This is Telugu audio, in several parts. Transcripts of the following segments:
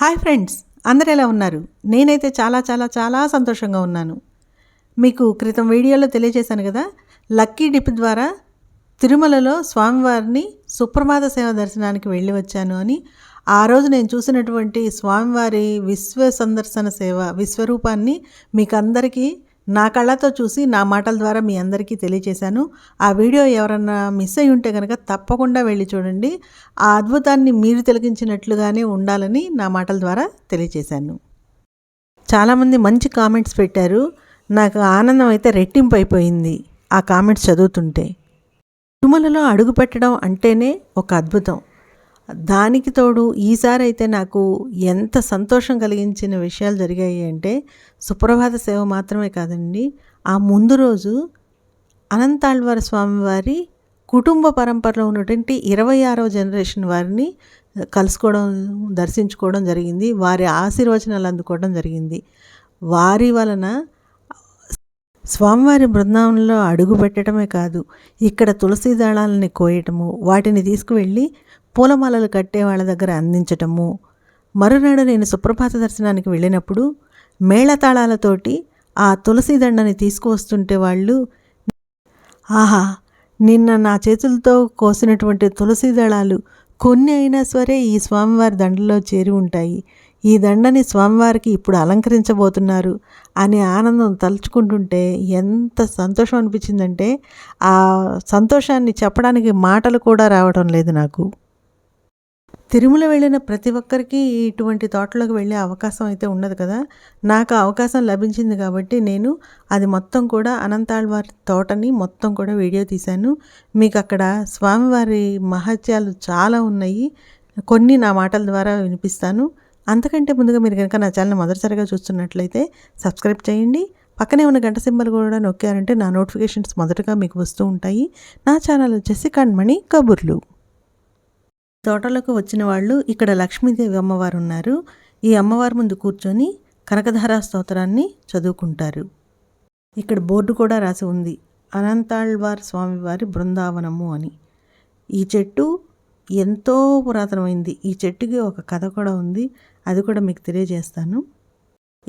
హాయ్ ఫ్రెండ్స్ అందరు ఎలా ఉన్నారు? నేనైతే చాలా చాలా చాలా సంతోషంగా ఉన్నాను. మీకు క్రితం వీడియోలో తెలియజేశాను కదా లక్కీ డిప్ ద్వారా తిరుమలలో స్వామివారిని సుప్రమాద సేవ దర్శనానికి వెళ్ళి వచ్చాను అని. ఆ రోజు నేను చూసినటువంటి స్వామివారి విశ్వ సందర్శన సేవ విశ్వరూపాన్ని మీకు అందరికీ నా కళ్ళతో చూసి నా మాటల ద్వారా మీ అందరికీ తెలియచేశాను ఆ వీడియో ఎవరన్నా మిస్ అయి ఉంటే కనుక తప్పకుండా వెళ్ళి చూడండి. ఆ అద్భుతాన్ని మీరు తొలగించినట్లుగానే ఉండాలని నా మాటల ద్వారా తెలియచేశాను చాలామంది మంచి కామెంట్స్ పెట్టారు. నాకు ఆనందం అయితే రెట్టింపు అయిపోయింది ఆ కామెంట్స్ చదువుతుంటే. తిరుమలలో అడుగు పెట్టడం అంటేనే ఒక అద్భుతం. దానికి తోడు ఈసారి అయితే నాకు ఎంత సంతోషం కలిగించిన విషయాలు జరిగాయి అంటే సుప్రభాత సేవ మాత్రమే కాదండి. ఆ ముందు రోజు అనంతాళ్వార స్వామివారి కుటుంబ పరంపరలో ఉన్నటువంటి ఇరవై ఆరవ జనరేషన్ వారిని కలుసుకోవడం దర్శించుకోవడం జరిగింది. వారి ఆశీర్వచనాలు అందుకోవడం జరిగింది. వారి వలన స్వామివారి బృందావనంలో అడుగు పెట్టడమే కాదు ఇక్కడ తులసి దళాలని కోయటము వాటిని తీసుకువెళ్ళి పూలమాలలు కట్టే వాళ్ళ దగ్గర అందించటము. మరునాడు నేను సుప్రభాత దర్శనానికి వెళ్ళినప్పుడు మేళతాళాలతోటి ఆ తులసి దండని తీసుకువస్తుంటే వాళ్ళు ఆహా నిన్న నా చేతులతో కోసినటువంటి తులసి దళాలు కొన్ని అయినా సరే ఈ స్వామివారి దండలో చేరి ఉంటాయి. ఈ దండని స్వామివారికి ఇప్పుడు అలంకరించబోతున్నారు అనే ఆనందం తలుచుకుంటుంటే ఎంత సంతోషం అనిపించిందంటే ఆ సంతోషాన్ని చెప్పడానికి మాటలు కూడా రావడం లేదు నాకు. తిరుమల వెళ్ళిన ప్రతి ఒక్కరికి ఇటువంటి తోటలోకి వెళ్ళే అవకాశం అయితే ఉండదు కదా. నాకు అవకాశం లభించింది కాబట్టి నేను అది మొత్తం కూడా అనంతాళ్వారి తోటని మొత్తం కూడా వీడియో తీశాను. మీకు అక్కడ స్వామివారి మహత్యాలు చాలా ఉన్నాయి. కొన్ని నా మాటల ద్వారా వినిపిస్తాను. అంతకంటే ముందుగా మీరు కనుక నా ఛానల్ మొదటిసారిగా చూస్తున్నట్లయితే సబ్స్క్రైబ్ చేయండి. పక్కనే ఉన్న గంట సింబల్ కూడా నొక్కారంటే నా నోటిఫికేషన్స్ మొదటగా మీకు వస్తూ ఉంటాయి. నా ఛానల్ వచ్చేసి కణ్మణి కబుర్లు. తోటలకు వచ్చిన వాళ్ళు ఇక్కడ లక్ష్మీదేవి అమ్మవారు ఉన్నారు. ఈ అమ్మవారి ముందు కూర్చొని కనకధారా స్తోత్రాన్ని చదువుకుంటారు. ఇక్కడ బోర్డు కూడా రాసి ఉంది. అనంతాళ్వార్ స్వామివారి బృందావనము అని. ఈ చెట్టు ఎంతో పురాతనమైంది. ఈ చెట్టుకి ఒక కథ కూడా ఉంది. అది కూడా మీకు తెలియజేస్తాను.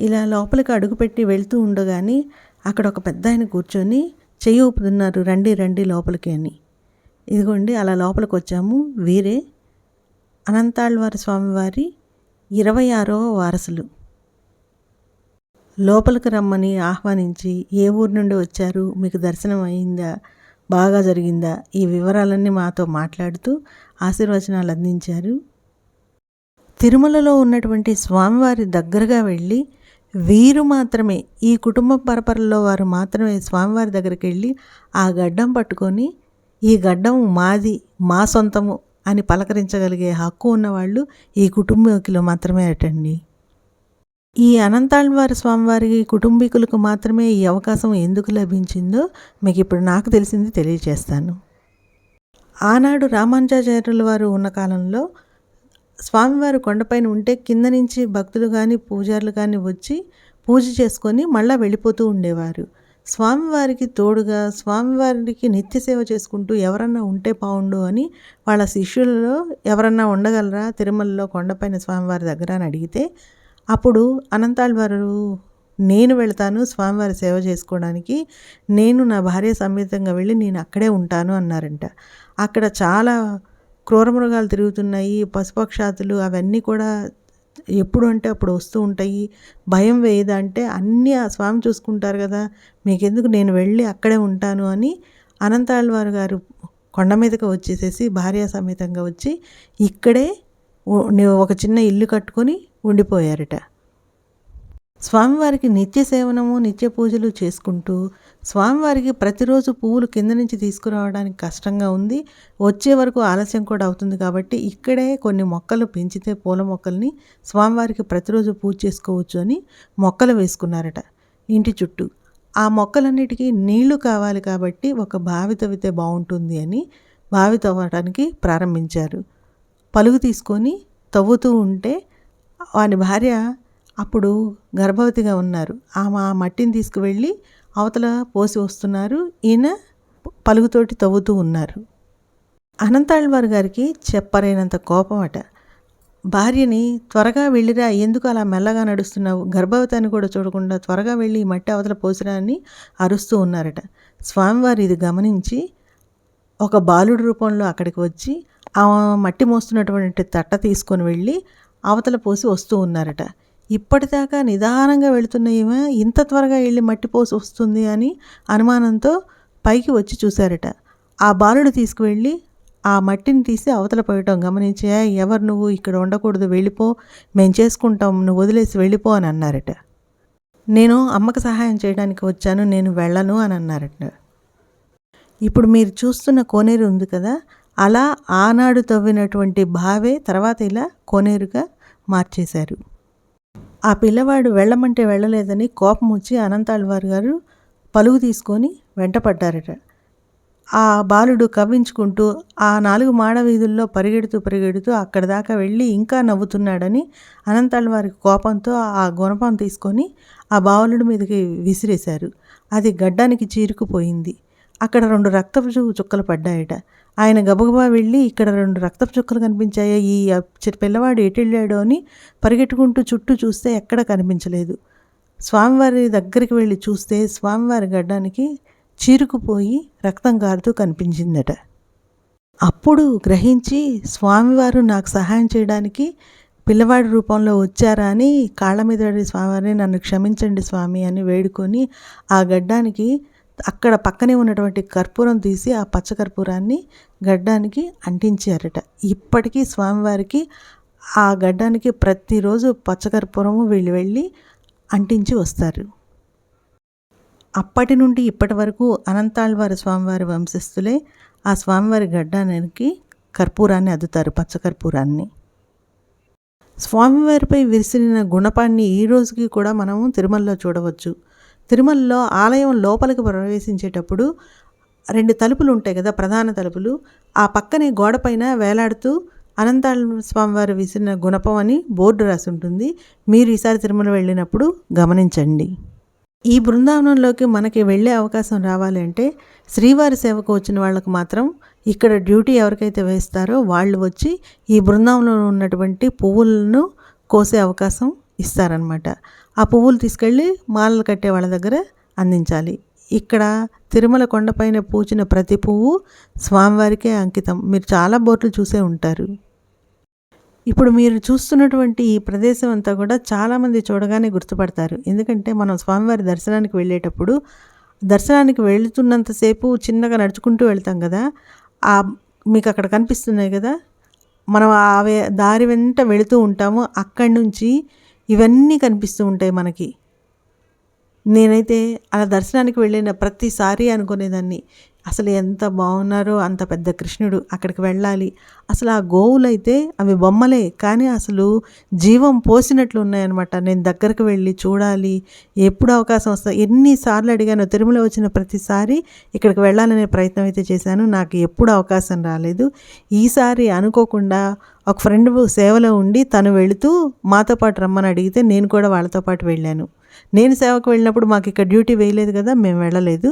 ఇలా లోపలికి అడుగుపెట్టి వెళ్తూ ఉండగానే అక్కడ ఒక పెద్ద ఆయన కూర్చొని చెయ్యి ఊపుతున్నారు. రండి రండి లోపలికి అని. ఇదిగోండి అలా లోపలికి వచ్చాము. వీరే అనంతాళ్వారి స్వామివారి ఇరవై ఆరో వారసులు. లోపలికి రమ్మని ఆహ్వానించి ఏ ఊరు నుండి వచ్చారు మీకు దర్శనం అయిందా బాగా జరిగిందా ఈ వివరాలన్నీ మాతో మాట్లాడుతూ ఆశీర్వచనాలు అందించారు. తిరుమలలో ఉన్నటువంటి స్వామివారి దగ్గరగా వెళ్ళి వీరు మాత్రమే ఈ కుటుంబ పరపరలో వారు మాత్రమే స్వామివారి దగ్గరికి వెళ్ళి ఆ గడ్డం పట్టుకొని ఈ గడ్డం మాది మా సొంతము అని పలకరించగలిగే హక్కు ఉన్నవాళ్ళు ఈ కుటుంబీకులు మాత్రమే అటండి. ఈ అనంతాళ్వారి స్వామివారి కుటుంబీకులకు మాత్రమే ఈ అవకాశం ఎందుకు లభించిందో మీకు ఇప్పుడు నాకు తెలిసింది తెలియజేస్తాను ఆనాడు రామానుజాచార్యుల వారు ఉన్న కాలంలో స్వామివారు కొండపైన ఉంటే కింద నుంచి భక్తులు కానీ పూజారులు కానీ వచ్చి పూజ చేసుకొని మళ్ళీ వెళ్ళిపోతూ ఉండేవారు. స్వామివారికి తోడుగా స్వామివారికి నిత్య సేవ చేసుకుంటూ ఎవరన్నా ఉంటే బాగుండు అని వాళ్ళ శిష్యులలో ఎవరన్నా ఉండగలరా? తిరుమలలో కొండపైన స్వామివారి దగ్గర అని అడిగితే అప్పుడు అనంతాళ్వారు నేను వెళ్తాను స్వామివారి సేవ చేసుకోవడానికి. నేను నా భార్య సమేతంగా వెళ్ళి నేను అక్కడే ఉంటాను అన్నారంట. అక్కడ చాలా క్రూరమృగాలు తిరుగుతున్నాయి పశుపక్షాతులు అవన్నీ కూడా ఎప్పుడు అంటే అప్పుడు వస్తూ ఉంటాయి. భయం వేయదా అంటే అన్నీ ఆ స్వామి చూసుకుంటారు కదా మీకెందుకు నేను వెళ్ళి అక్కడే ఉంటాను అని అనంతాళ్వారు గారు కొండ మీదకి వచ్చేసేసి భార్య సమేతంగా వచ్చి ఇక్కడే ఒక చిన్న ఇల్లు కట్టుకొని ఉండిపోయారట. స్వామివారికి నిత్య సేవనము నిత్య పూజలు చేసుకుంటూ స్వామివారికి ప్రతిరోజు పువ్వులు కింద నుంచి తీసుకురావడానికి కష్టంగా ఉంది. వచ్చే వరకు ఆలస్యం కూడా అవుతుంది కాబట్టి ఇక్కడే కొన్ని మొక్కలు పెంచితే పూల మొక్కల్ని స్వామివారికి ప్రతిరోజు పూజ చేసుకోవచ్చు అని మొక్కలు వేసుకున్నారట ఇంటి చుట్టూ. ఆ మొక్కలన్నిటికీ నీళ్ళు కావాలి కాబట్టి ఒక బావి తవ్వితే బాగుంటుంది అని బావి తవ్వడానికి ప్రారంభించారు. పలుగు తీసుకొని తవ్వుతూ ఉంటే వాని భార్య అప్పుడు గర్భవతిగా ఉన్నారు. ఆమె ఆ మట్టిని తీసుకువెళ్ళి అవతల పోసి వస్తున్నారు. ఈయన పలుగుతోటి తవ్వుతూ ఉన్నారు. అనంతాళ్వారు గారికి చెప్పరైనంత కోపం అట భార్యని త్వరగా వెళ్ళిరా ఎందుకు అలా మెల్లగా నడుస్తున్నావు? గర్భవతిని కూడా చూడకుండా త్వరగా వెళ్ళి ఈ మట్టి అవతల పోసిరా అని అరుస్తూ ఉన్నారట. స్వామివారు ఇది గమనించి ఒక బాలుడి రూపంలో అక్కడికి వచ్చి ఆ మట్టి మోస్తున్నటువంటి తట్ట తీసుకొని వెళ్ళి అవతల పోసి వస్తూ ఉన్నారట. ఇప్పటిదాకా నిదానంగా వెళుతున్న ఈమె ఇంత త్వరగా వెళ్ళి మట్టి పోసి వస్తుంది అని అనుమానంతో పైకి వచ్చి చూశారట. ఆ బాలుడు తీసుకువెళ్ళి ఆ మట్టిని తీసి అవతల పోయటం గమనించే ఎవరు నువ్వు? ఇక్కడ ఉండకూడదు వెళ్ళిపో. మేము చేసుకుంటాం నువ్వు వదిలేసి వెళ్ళిపో అని అన్నారట. నేను అమ్మకు సహాయం చేయడానికి వచ్చాను నేను వెళ్ళను అని అన్నారట. ఇప్పుడు మీరు చూస్తున్న కోనేరు ఉంది కదా అలా ఆనాడు తవ్వినటువంటి బావే తర్వాత ఇలా కోనేరుగా మార్చేశారు. ఆ పిల్లవాడు వెళ్ళమంటే వెళ్ళలేదని కోపం వచ్చి అనంతాళ్వారు గారు పలుగు తీసుకొని వెంటపడ్డారట ఆ బాలుడు కవ్వించుకుంటూ ఆ నాలుగు మాడ వీధుల్లో పరిగెడుతూ పరిగెడుతూ అక్కడ దాకా వెళ్ళి ఇంకా నవ్వుతున్నాడని అనంతాళ్వారి కోపంతో ఆ గుణపం తీసుకొని ఆ బాలుడి మీదకి విసిరేశారు. అది గడ్డానికి చీరుకుపోయింది. అక్కడ రెండు రక్తపు చుక్కలు పడ్డాయట. ఆయన గబగబా వెళ్ళి ఇక్కడ రెండు రక్తపు చుక్కలు కనిపించాయా? ఈ పిల్లవాడు ఎటెళ్ళాడో అని పరిగెట్టుకుంటూ చుట్టూ చూస్తే ఎక్కడ కనిపించలేదు. స్వామివారి దగ్గరికి వెళ్ళి చూస్తే స్వామివారి గడ్డానికి చీరుకుపోయి రక్తం కారుతూ కనిపించిందట. అప్పుడు గ్రహించి స్వామివారు నాకు సహాయం చేయడానికి పిల్లవాడి రూపంలో వచ్చారా అని కాళ్ళ మీద స్వామివారిని నన్ను క్షమించండి స్వామి అని వేడుకొని ఆ గడ్డానికి అక్కడ పక్కనే ఉన్నటువంటి కర్పూరం తీసి ఆ పచ్చ కర్పూరాన్ని గడ్డానికి అంటించారట. ఇప్పటికీ స్వామివారికి ఆ గడ్డానికి ప్రతిరోజు పచ్చకర్పూరము వెళ్ళి వెళ్ళి అంటించి వస్తారు. అప్పటి నుండి ఇప్పటి వరకు అనంతాళ్వారి స్వామివారి వంశస్థులే ఆ స్వామివారి గడ్డానికి కర్పూరాన్ని అద్దుతారు పచ్చకర్పూరాన్ని స్వామివారిపై విరిసిన గుణపాన్ని ఈ రోజుకి కూడా మనము తిరుమలలో చూడవచ్చు. తిరుమలలో ఆలయం లోపలికి ప్రవేశించేటప్పుడు రెండు తలుపులు ఉంటాయి కదా ప్రధాన తలుపులు. ఆ పక్కనే గోడపైన వేలాడుతూ అనంతాళ స్వామివారు విసిరిన గుణపం అని బోర్డు రాసి ఉంటుంది. మీరు ఈసారి తిరుమల వెళ్ళినప్పుడు గమనించండి. ఈ బృందావనంలోకి మనకి వెళ్ళే అవకాశం రావాలి అంటే శ్రీవారి సేవకు వచ్చిన వాళ్ళకు మాత్రం ఇక్కడ డ్యూటీ ఎవరికైతే వేస్తారో వాళ్ళు వచ్చి ఈ బృందావనంలో ఉన్నటువంటి పువ్వులను కోసే అవకాశం ఇస్తారనమాట ఆ పువ్వులు తీసుకెళ్ళి మాలలు కట్టే వాళ్ళ దగ్గర అందించాలి. ఇక్కడ తిరుమల కొండపైన పూచిన ప్రతి పువ్వు స్వామివారికే అంకితం. మీరు చాలా బోట్లు చూసే ఉంటారు. ఇప్పుడు మీరు చూస్తున్నటువంటి ఈ ప్రదేశం అంతా కూడా చాలామంది చూడగానే గుర్తుపడతారు. ఎందుకంటే మనం స్వామివారి దర్శనానికి వెళ్ళేటప్పుడు దర్శనానికి వెళుతున్నంతసేపు చిన్నగా నడుచుకుంటూ వెళ్తాం కదా. ఆ మీకు అక్కడ కనిపిస్తున్నాయి కదా. మనం ఆ వే- దారి వెంట వెళుతూ ఉంటాము. అక్కడి నుంచి ఇవన్నీ కనిపిస్తూ ఉంటాయి మనకి. నేనైతే అలా దర్శనానికి వెళ్ళిన ప్రతిసారి అనుకునేదాన్ని. అసలు ఎంత బాగున్నారో అంత పెద్ద కృష్ణుడు అక్కడికి వెళ్ళాలి. అసలు ఆ గోవులైతే అవి బొమ్మలే కానీ అసలు జీవం పోసినట్లు ఉన్నాయన్నమాట. నేను దగ్గరకు వెళ్ళి చూడాలి ఎప్పుడు అవకాశం వస్తా ఎన్నిసార్లు అడిగానో తిరుమల వచ్చిన ప్రతిసారి ఇక్కడికి వెళ్ళాలనే ప్రయత్నం అయితే చేశాను. నాకు ఎప్పుడు అవకాశం రాలేదు. ఈసారి అనుకోకుండా ఒక ఫ్రెండ్ సేవలో ఉండి తను వెళుతూ మాతో పాటు రమ్మని అడిగితే నేను కూడా వాళ్ళతో పాటు వెళ్ళాను. నేను సేవకు వెళ్ళినప్పుడు మాకు ఇక్కడ డ్యూటీ వేయలేదు కదా మేము వెళ్ళలేదు.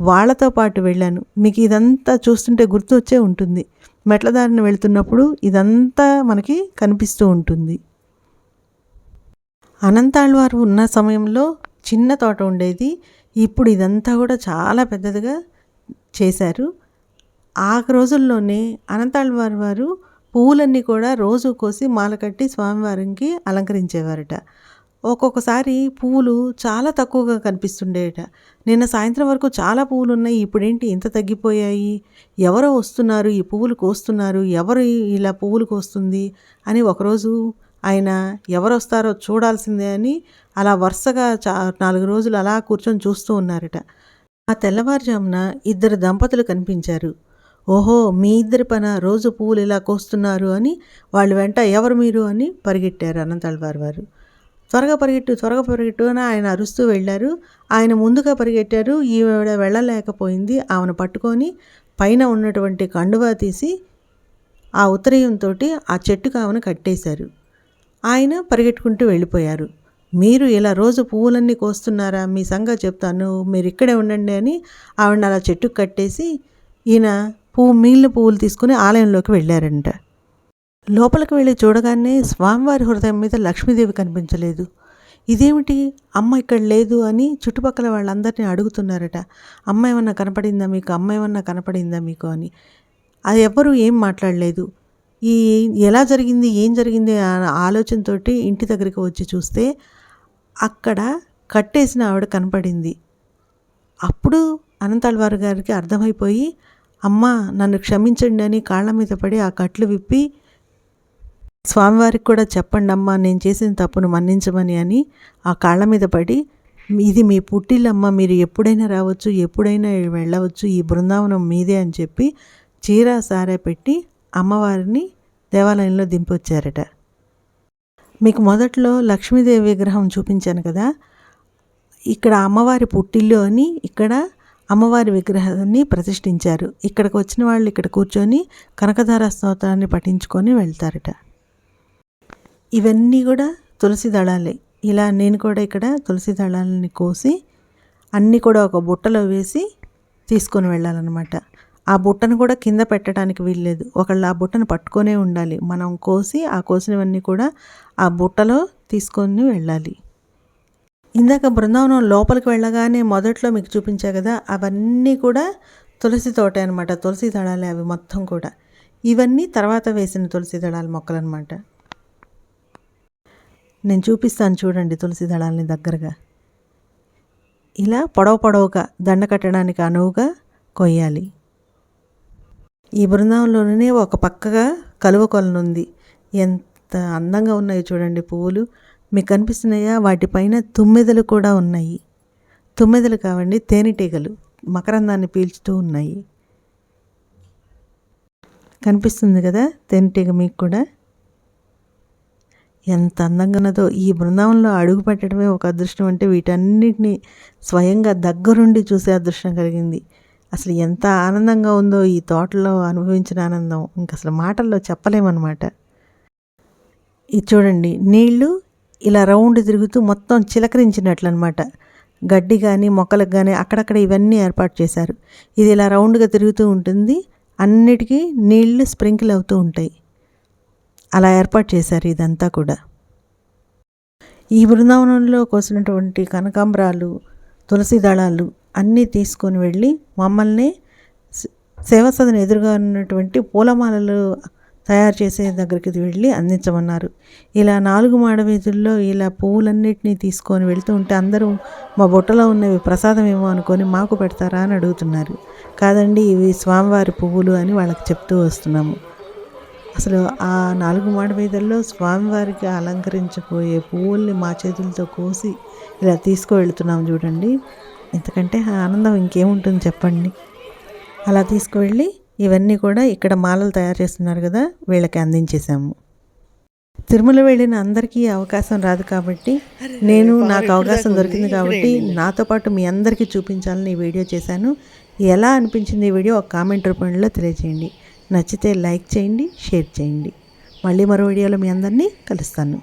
వాళ్ళతో పాటు వెళ్ళాను. మీకు ఇదంతా చూస్తుంటే గుర్తు వచ్చే ఉంటుంది. మెట్ల దారిని వెళ్తున్నప్పుడు ఇదంతా మనకి కనిపిస్తూ ఉంటుంది. అనంతాళ్వారు ఉన్న సమయంలో చిన్న తోట ఉండేది. ఇప్పుడు ఇదంతా కూడా చాలా పెద్దదిగా చేశారు. ఆ రోజుల్లోనే అనంతాళ్వారి వారు పువ్వులన్నీ కూడా రోజు కోసి మాల కట్టి స్వామివారికి అలంకరించేవారట. ఒక్కొక్కసారి పువ్వులు చాలా తక్కువగా కనిపిస్తుండేట. నిన్న సాయంత్రం వరకు చాలా పువ్వులు ఉన్నాయి ఇప్పుడేంటి ఇంత తగ్గిపోయాయి? ఎవరో వస్తున్నారు ఈ పువ్వులు కోస్తున్నారు ఎవరు ఇలా పువ్వులు కోస్తుంది అని ఒకరోజు ఆయన ఎవరు వస్తారో చూడాల్సిందే అని అలా వరుసగా చా నాలుగు రోజులు అలా కూర్చొని చూస్తూ ఉన్నారట. ఆ తెల్లవారుజామున ఇద్దరు దంపతులు కనిపించారు. ఓహో మీ ఇద్దరి పన రోజు పువ్వులు ఇలా కోస్తున్నారు అని వాళ్ళు వెంట ఎవరు మీరు అని పరిగెట్టారు అనంతాళ్వారి వారు. త్వరగా పరిగెట్టు త్వరగా పరిగెట్టు అని ఆయన అరుస్తూ వెళ్ళారు. ఆయన ముందుగా పరిగెట్టారు. ఈవిడ వెళ్ళలేకపోయింది. ఆమెను పట్టుకొని పైన ఉన్నటువంటి కండువా తీసి ఆ ఉత్తరీయంతో ఆ చెట్టుకు ఆమెను కట్టేశారు. ఆయన పరిగెట్టుకుంటూ వెళ్ళిపోయారు. మీరు ఇలా రోజు పువ్వులన్నీ కోస్తున్నారా? మీ సంగతి చెప్తాను. మీరు ఇక్కడే ఉండండి అని ఆవిడని అలా చెట్టుకు కట్టేసి ఈయన పువ్వు మిగిలిన పువ్వులు తీసుకుని ఆలయంలోకి వెళ్ళారంట. లోపలికి వెళ్ళి చూడగానే స్వామివారి హృదయం మీద లక్ష్మీదేవి కనిపించలేదు. ఇదేమిటి? అమ్మ ఇక్కడ లేదు అని చుట్టుపక్కల వాళ్ళందరినీ అడుగుతున్నారట. అమ్మ ఏమన్నా కనపడిందా మీకు? అమ్మ ఏమన్నా కనపడిందా మీకు అని. అది ఎవ్వరూ ఏం మాట్లాడలేదు. ఈ ఎలా జరిగింది? ఏం జరిగింది? ఆలోచనతో ఆలోచనతోటి ఇంటి దగ్గరికి వచ్చి చూస్తే అక్కడ కట్టేసిన ఆవిడ కనపడింది. అప్పుడు అనంతాళ్వారు గారికి అర్థమైపోయి అమ్మ నన్ను క్షమించండి అని కాళ్ళ మీద పడి ఆ కట్లు విప్పి స్వామివారికి కూడా చెప్పండి అమ్మా నేను చేసిన తప్పును మన్నించమని అని ఆ కాళ్ళ మీద పడి ఇది మీ పుట్టిల్లమ్మ మీరు ఎప్పుడైనా రావచ్చు ఎప్పుడైనా వెళ్ళవచ్చు ఈ బృందావనం మీదే అని చెప్పి చీర సారే పెట్టి అమ్మవారిని దేవాలయంలో దింపొచ్చారట. మీకు మొదట్లో లక్ష్మీదేవి విగ్రహం చూపించాను కదా ఇక్కడ అమ్మవారి పుట్టిల్లు అని ఇక్కడ అమ్మవారి విగ్రహాన్ని ప్రతిష్ఠించారు. ఇక్కడికి వచ్చిన వాళ్ళు ఇక్కడ కూర్చొని కనకధార స్తోత్రాన్ని పఠించుకొని వెళ్తారట. ఇవన్నీ కూడా తులసి దళాలే. ఇలా నేను కూడా ఇక్కడ తులసి దళాలని కోసి అన్నీ కూడా ఒక బుట్టలో వేసి తీసుకొని వెళ్ళాలన్నమాట. ఆ బుట్టను కూడా కింద పెట్టడానికి వీల్లేదు. ఒకళ్ళు ఆ బుట్టను పట్టుకొనే ఉండాలి. మనం కోసి ఆ కోసినవన్నీ కూడా ఆ బుట్టలో తీసుకొని వెళ్ళాలి. ఇందాక బృందావనం లోపలికి వెళ్ళగానే మొదట్లో మీకు చూపించా కదా అవన్నీ కూడా తులసి తోట అనమాట తులసి దళాలే అవి మొత్తం కూడా. ఇవన్నీ తర్వాత వేసిన తులసి దళాల మొక్కలు అనమాట నేను చూపిస్తాను చూడండి తులసి దళాలని దగ్గరగా. ఇలా పొడవ పొడవుగా దండ కట్టడానికి అనువుగా కొయ్యాలి. ఈ బృందావంలోనే ఒక పక్కగా కలువ కొలనుంది. ఎంత అందంగా ఉన్నాయి చూడండి పువ్వులు. మీకు కనిపిస్తున్నాయా? వాటిపైన తుమ్మెదలు కూడా ఉన్నాయి. తుమ్మెదలు కావండి తేనెటీగలు మకరందాన్ని పీల్చుతూ ఉన్నాయి. కనిపిస్తుంది కదా తేనెటీగ మీకు కూడా? ఎంత అందంగా ఉన్నదో ఈ బృందావనంలో అడుగు పెట్టడమే ఒక అదృష్టం అంటే వీటన్నిటిని స్వయంగా దగ్గరుండి చూసే అదృష్టం కలిగింది. అసలు ఎంత ఆనందంగా ఉందో ఈ తోటలో అనుభవించిన ఆనందం. ఇంక అసలు మాటల్లో చెప్పలేమన్నమాట. ఇది చూడండి నీళ్ళు ఇలా రౌండ్ తిరుగుతూ మొత్తం చిలకరించినట్లు అనమాట గడ్డి కానీ మొక్కలకు కానీ అక్కడక్కడ ఇవన్నీ ఏర్పాటు చేశారు. ఇది ఇలా రౌండ్గా తిరుగుతూ ఉంటుంది. అన్నిటికీ నీళ్ళు స్ప్రింకిల్ అవుతూ ఉంటాయి. అలా ఏర్పాటు చేశారు ఇదంతా కూడా. ఈ బృందావనంలో కోసినటువంటి కనకాంబరాలు తులసి దళాలు అన్నీ తీసుకొని వెళ్ళి మమ్మల్ని సేవసదన ఎదురుగా ఉన్నటువంటి పూలమాలలు తయారు చేసే దగ్గరికి వెళ్ళి అందించమన్నారు. ఇలా నాలుగు మాడ వీధుల్లో ఇలా పువ్వులన్నిటినీ తీసుకొని వెళ్తూ ఉంటే అందరూ మా బుట్టలో ఉన్నవి ప్రసాదం ఏమో అనుకొని మాకు పెడతారా అని అడుగుతున్నారు. కాదండి ఇవి స్వామివారి పువ్వులు అని వాళ్ళకి చెప్తూ వస్తున్నాము. అసలు ఆ నాలుగు మాడ వీధుల్లో స్వామివారికి అలంకరించబోయే పువ్వుల్ని మా చేతులతో కోసి ఇలా తీసుకువెళ్తున్నాం చూడండి. ఎందుకంటే ఆనందం ఇంకేముంటుంది చెప్పండి? అలా తీసుకువెళ్ళి ఇవన్నీ కూడా ఇక్కడ మాలలు తయారు చేస్తున్నారు కదా వీళ్ళకి అందించేశాము. తిరుమల వెళ్ళిన అందరికీ అవకాశం రాదు కాబట్టి నేను నాకు అవకాశం దొరికింది కాబట్టి నాతో పాటు మీ అందరికీ చూపించాలని ఈ వీడియో చేశాను. ఎలా అనిపించింది ఈ వీడియో ఒక కామెంట్ రూపంలో తెలియజేయండి. నచ్చితే లైక్ చేయండి షేర్ చేయండి. మళ్ళీ మరో వీడియోలో మీ అందరినీ కలుస్తాను.